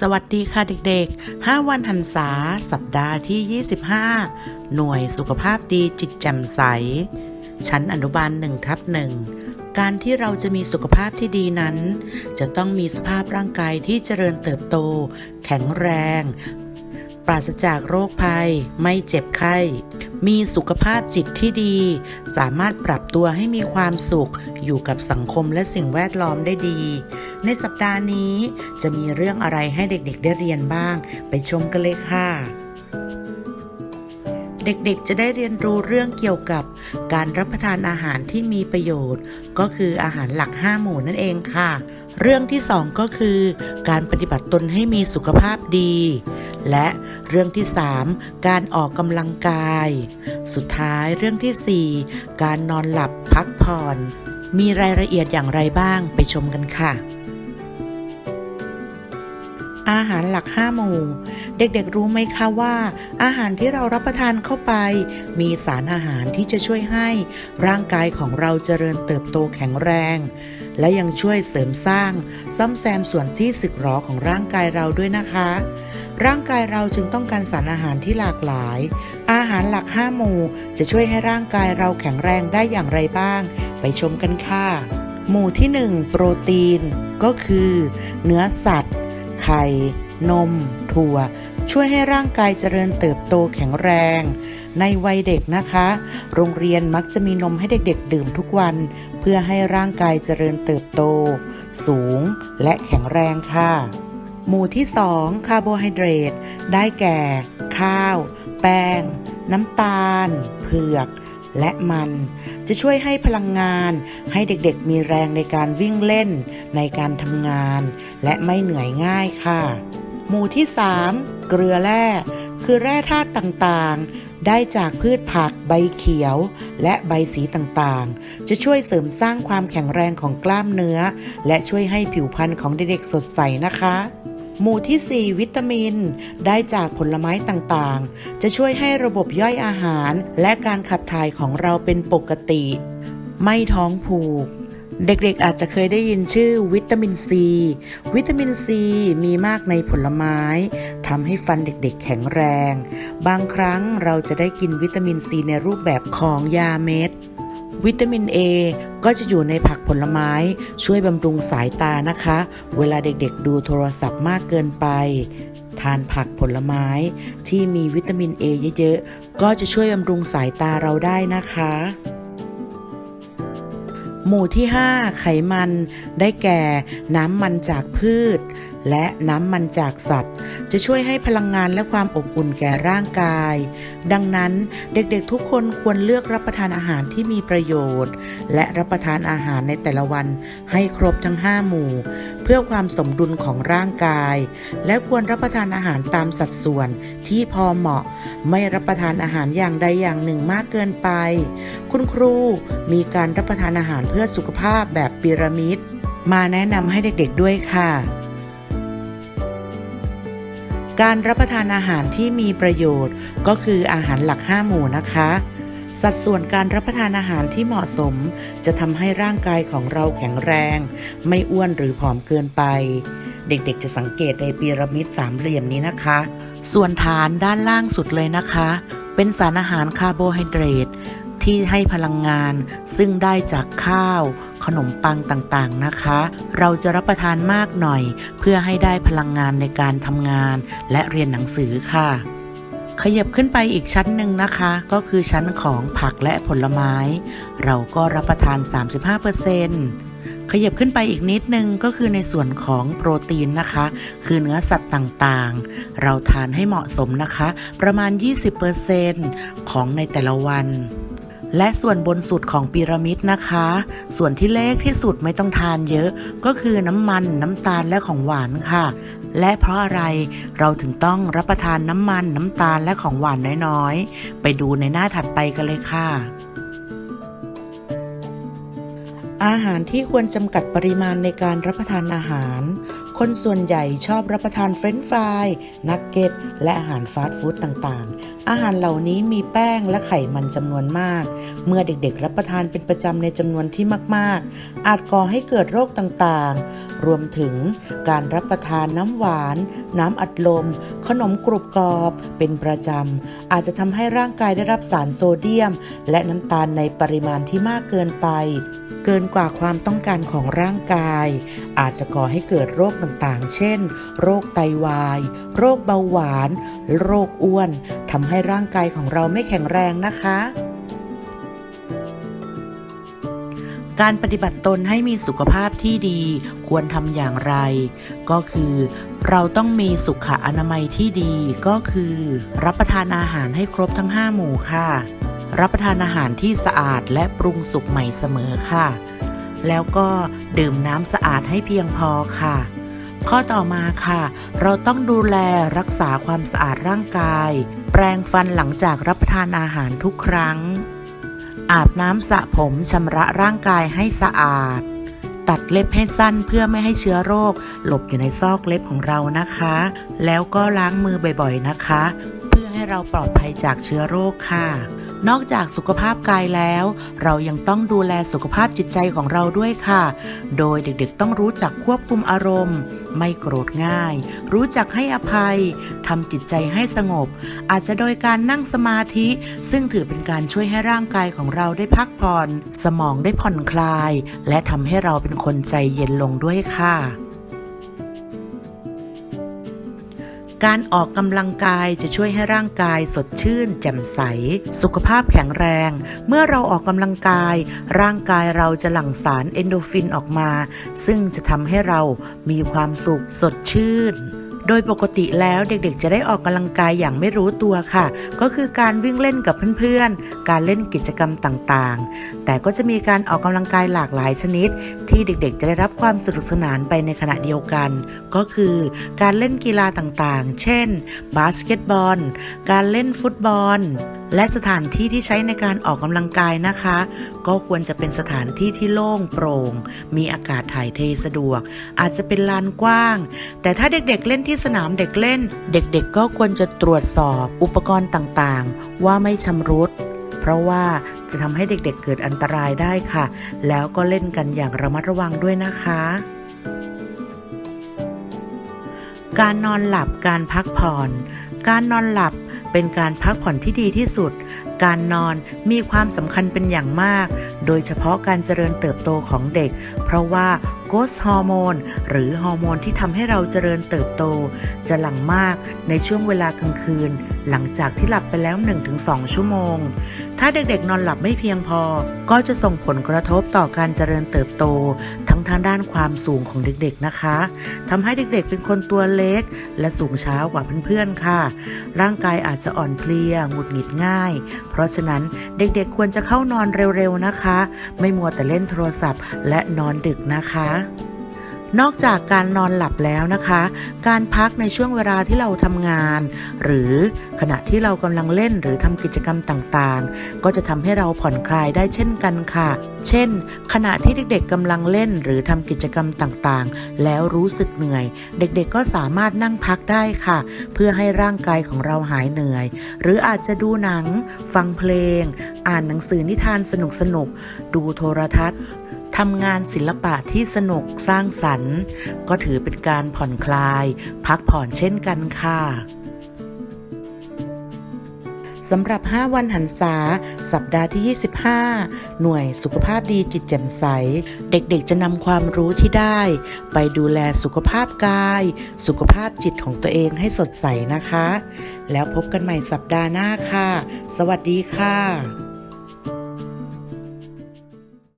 สวัสดีค่ะเด็กๆ 5 วันหันษาสัปดาห์ที่ 25 หน่วยสุขภาพดีจิตแจ่มใส ชั้นอนุบาล1ทับหนึ่งการที่เราจะมีสุขภาพที่ดีนั้น จะต้องมีสภาพร่างกายที่เจริญเติบโต แข็งแรง ปราศจากโรคภัย ไม่เจ็บไข้ มีสุขภาพจิตที่ดี สามารถปรับตัวให้มีความสุข อยู่กับสังคมและสิ่งแวดล้อมได้ดี ในสัปดาห์นี้จะมีเรื่องอะไรให้เด็กๆได้เรียนบ้าง ไปชมกันเลยค่ะเด็กๆ จะได้เรียนรู้เรื่องเกี่ยวกับการรับประทานอาหารที่มีประโยชน์ ก็คืออาหารหลัก 5 หมู่นั่นเองค่ะ เรื่องที่ 2 ก็คือ การปฏิบัติตนให้มีสุขภาพดี และเรื่องที่ 3 การออกกำลังกาย สุดท้ายเรื่องทีสี่ 4 การนอนหลับพักผ่อน มีรายละเอียดอย่างไรบ้างไปชมกันค่ะ อาหารหลัก 5 หมู่ เด็กๆรู้ไหมคะว่า อาหารที่เรารับประทานเข้าไป มีสารอาหารที่จะช่วยให้ร่างกายของเราเจริญเติบโตแข็งแรง และยังช่วยเสริมสร้าง ซ่อมแซมส่วนที่สึกหรอของร่างกายเราด้วยนะคะ ร่างกายเราจึงต้องการสารอาหารที่หลากหลาย อาหารหลัก5หมู่จะช่วยให้ร่างกายเราแข็งแรงได้อย่างไรบ้าง ไปชมกันค่ะ หมู่ที่ 1 โปรตีน ก็คือ เนื้อสัตว์ ไข่นม ถั่ว ช่วยให้ร่างกายเจริญเติบโตแข็งแรง ในวัยเด็กนะคะ โรงเรียนมักจะมีนมให้เด็กๆ ดื่มทุกวัน เพื่อให้ร่างกายเจริญเติบโต สูงและแข็งแรงค่ะ หมู่ที่ 2 คาร์โบไฮเดรตได้แก่ ข้าว แป้ง น้ำตาล เผือก และมัน จะช่วยให้พลังงาน ให้เด็กๆ มีแรงในการวิ่งเล่น ในการทำงาน และไม่เหนื่อยง่ายค่ะ หมู่ที่ 3 เกลือแร่ คือแร่ธาตุต่างๆ ได้จากพืชผักใบเขียว และใบสีต่างๆ จะช่วยเสริมสร้างความแข็งแรงของกล้ามเนื้อ และช่วยให้ผิวพรรณของเด็กๆสดใสนะคะหมู่ที่ 4 วิตามิน ได้จากผลไม้ต่างๆ จะช่วยให้ระบบย่อยอาหาร และการขับถ่ายของเราเป็นปกติ ไม่ท้องผูก เด็กๆอาจจะเคยได้ยินชื่อวิตามินซี วิตามินซีมีมากในผลไม้ทำให้ฟันเด็กๆแข็งแรง บางครั้งเราจะได้กินวิตามินซีในรูปแบบของยาเม็ด วิตามิน A ก็จะอยู่ในผักผลไม้ช่วยบำรุงสายตานะคะ เวลาเด็กๆดูโทรศัพท์มากเกินไป ทานผักผลไม้ที่มีวิตามิน A เยอะๆ ก็จะช่วยบำรุงสายตาเราได้นะคะ หมู่ที่ 5 ไขมัน ได้แก่ น้ำมันจากพืช และน้ำมันจากสัตว์ จะช่วยให้พลังงานและความอบอุ่นแก่ร่างกาย ดังนั้นเด็กๆทุกคนควรเลือกรับประทานอาหารที่มีประโยชน์ และรับประทานอาหารในแต่ละวันให้ครบทั้ง 5 หมู่ เพื่อความสมดุลของร่างกาย และควรรับประทานอาหารตามสัดส่วนที่พอเหมาะ ไม่รับประทานอาหารอย่างใดอย่างหนึ่งมากเกินไป คุณครูมีการรับประทานอาหารเพื่อสุขภาพแบบพีระมิด มาแนะนำให้เด็กๆด้วยค่ะ การรับประทานอาหารที่มีประโยชน์ ก็คืออาหารหลัก 5 หมู่นะคะ สัดส่วนการรับประทานอาหารที่เหมาะสม จะทำให้ร่างกายของเราแข็งแรง ไม่อ้วนหรือผอมเกินไป เด็กๆจะสังเกตในพีระมิดสามเหลี่ยมนี้นะคะ ส่วนฐานด้านล่างสุดเลยนะคะ เป็นสารอาหารคาร์โบไฮเดรตที่ให้พลังงานซึ่งได้จากข้าว ขนมปังต่างๆนะคะ เราจะรับประทานมากหน่อย เพื่อให้ได้พลังงานในการทำงาน และเรียนหนังสือค่ะขยับขึ้นไปอีกชั้นหนึ่งนะคะ ก็คือชั้นของผักและผลไม้ เราก็รับประทาน 35%ขยับขึ้นไปอีกนิดนึงก็คือในส่วนของโปรตีนนะคะ คือเนื้อสัตว์ต่างๆ เราทานให้เหมาะสมนะคะ ประมาณ 20%ของในแต่ละวัน และส่วนบนสุดของพีระมิดนะคะ ส่วนที่เล็กที่สุดไม่ต้องทานเยอะ ก็คือน้ำมันน้ำตาลและของหวานค่ะ และเพราะอะไรเราถึงต้องรับประทานน้ำมันน้ำตาลและของหวานน้อยๆ ไปดูในหน้าถัดไปกันเลยค่ะอาหารที่ควรจำกัดปริมาณในการรับประทานอาหาร คนส่วนใหญ่ชอบรับประทานเฟรนช์ฟราย นักเก็ต และอาหารฟาสต์ฟู้ดต่างๆ อาหารเหล่านี้มีแป้งและไขมันจำนวนมาก เมื่อเด็กๆ รับประทานเป็นประจำในจำนวนที่มากๆ อาจก่อให้เกิดโรคต่างๆ รวมถึงการรับประทานน้ำหวาน น้ำอัดลม ขนมกรุบกรอบ เป็นประจำ อาจจะทำให้ร่างกายได้รับสารโซเดียม และน้ำตาลในปริมาณที่มากเกินไป เกินกว่าความต้องการของร่างกาย อาจจะก่อให้เกิดโรคต่างๆ เช่น โรคไตวาย โรคเบาหวาน โรคอ้วนทำให้ร่างกายของเราไม่แข็งแรงนะคะการปฏิบัติตนให้มีสุขภาพที่ดีควรทำอย่างไร ก็คือ เราต้องมีสุขอนามัยที่ดีก็คือ รับประทานอาหารให้ครบทั้ง 5 หมู่ค่ะ รับประทานอาหารที่สะอาดและปรุงสุกใหม่เสมอค่ะ แล้วก็ดื่มน้ำสะอาดให้เพียงพอค่ะ ข้อต่อมาค่ะ เราต้องดูแลรักษาความสะอาดร่างกาย แปรงฟันหลังจากรับประทานอาหารทุกครั้ง อาบน้ำสระผมชำระร่างกายให้สะอาด ตัดเล็บให้สั้นเพื่อไม่ให้เชื้อโรค หลบอยู่ในซอกเล็บของเรานะคะ แล้วก็ล้างมือบ่อยๆนะคะ เพื่อให้เราปลอดภัยจากเชื้อโรคค่ะ นอกจากสุขภาพกายแล้ว เรายังต้องดูแลสุขภาพจิตใจของเราด้วยค่ะ โดยเด็กๆต้องรู้จักควบคุมอารมณ์ ไม่โกรธง่าย รู้จักให้อภัยทำจิตใจให้สงบ อาจจะโดยการนั่งสมาธิ ซึ่งถือเป็นการช่วยให้ร่างกายของเราได้พักผ่อน สมองได้ผ่อนคลาย และทำให้เราเป็นคนใจเย็นลงด้วยค่ะ การออกกำลังกายจะช่วยให้ร่างกายสดชื่น แจ่มใส สุขภาพแข็งแรง เมื่อเราออกกำลังกาย ร่างกายเราจะหลั่งสารเอนโดฟินออกมา ซึ่งจะทำให้เรามีความสุขสดชื่น โดยปกติแล้วเด็กๆ จะได้ออกกำลังกายอย่างไม่รู้ตัวค่ะ ก็คือการวิ่งเล่นกับเพื่อนๆ การเล่นกิจกรรมต่างๆ แต่ก็จะมีการออกกำลังกายหลากหลายชนิด ที่เด็กๆ จะได้รับความสนุกสนานไปในขณะเดียวกัน ก็คือการเล่นกีฬาต่างๆ เช่น บาสเกตบอล การเล่นฟุตบอล และสถานที่ที่ใช้ในการออกกำลังกายนะคะ ก็ควรจะเป็นสถานที่ที่โล่งโปร่ง มีอากาศถ่ายเทสะดวก อาจจะเป็นลานกว้าง แต่ถ้าเด็กๆเล่นที่สนามเด็กเล่น เด็กๆก็ควรจะตรวจสอบอุปกรณ์ต่างๆ ว่าไม่ชำรุด เพราะว่าจะทำให้เด็กๆเกิดอันตรายได้ค่ะ แล้วก็เล่นกันอย่างระมัดระวังด้วยนะคะ การนอนหลับการพักผ่อน การนอนหลับเป็นการพักผ่อนที่ดีที่สุด การนอนมีความสำคัญเป็นอย่างมาก โดยเฉพาะการเจริญเติบโตของเด็ก เพราะว่า โกสฮอร์โมนหรือฮอร์โมนที่ทำให้เราเจริญเติบโต จะหลั่งมากในช่วงเวลากลางคืน หลังจากที่หลับไปแล้ว 1-2 ชั่วโมง ถ้าเด็กๆ นอนหลับไม่เพียงพอ ก็จะส่งผลกระทบต่อการเจริญเติบโต ทั้งทางด้านความสูงของเด็กๆนะคะทำให้เด็กๆเป็นคนตัวเล็ก และสูงช้ากว่าเพื่อนๆค่ะ ร่างกายอาจจะอ่อนเพลียหงุดหงิดง่าย เพราะฉะนั้นเด็กๆควรจะเข้านอนเร็วๆนะคะ ไม่มัวแต่เล่นโทรศัพท์ และนอนดึกนะคะ นอกจากการนอนหลับแล้วนะคะ การพักในช่วงเวลาที่เราทำงาน หรือขณะที่เรากำลังเล่นหรือทำกิจกรรมต่างๆ ก็จะทำให้เราผ่อนคลายได้เช่นกันค่ะ เช่น ขณะที่เด็กๆกำลังเล่นหรือทำกิจกรรมต่างๆ แล้วรู้สึกเหนื่อย เด็กๆก็สามารถนั่งพักได้ค่ะ เพื่อให้ร่างกายของเราหายเหนื่อย หรืออาจจะดูหนัง ฟังเพลง อ่านหนังสือนิทานสนุกๆดูโทรทัศน์ ทำงานศิลปะที่สนุกสร้างสรรค์ ก็ถือเป็นการผ่อนคลาย พักผ่อนเช่นกันค่ะสำหรับ 5 วันหันษา สัปดาห์ที่ 25 หน่วยสุขภาพดีจิตแจ่มใส เด็กๆ จะนำความรู้ที่ได้ ไปดูแลสุขภาพกาย สุขภาพจิตของตัวเองให้สดใสนะคะ แล้วพบกันใหม่สัปดาห์หน้าค่ะ สวัสดีค่ะ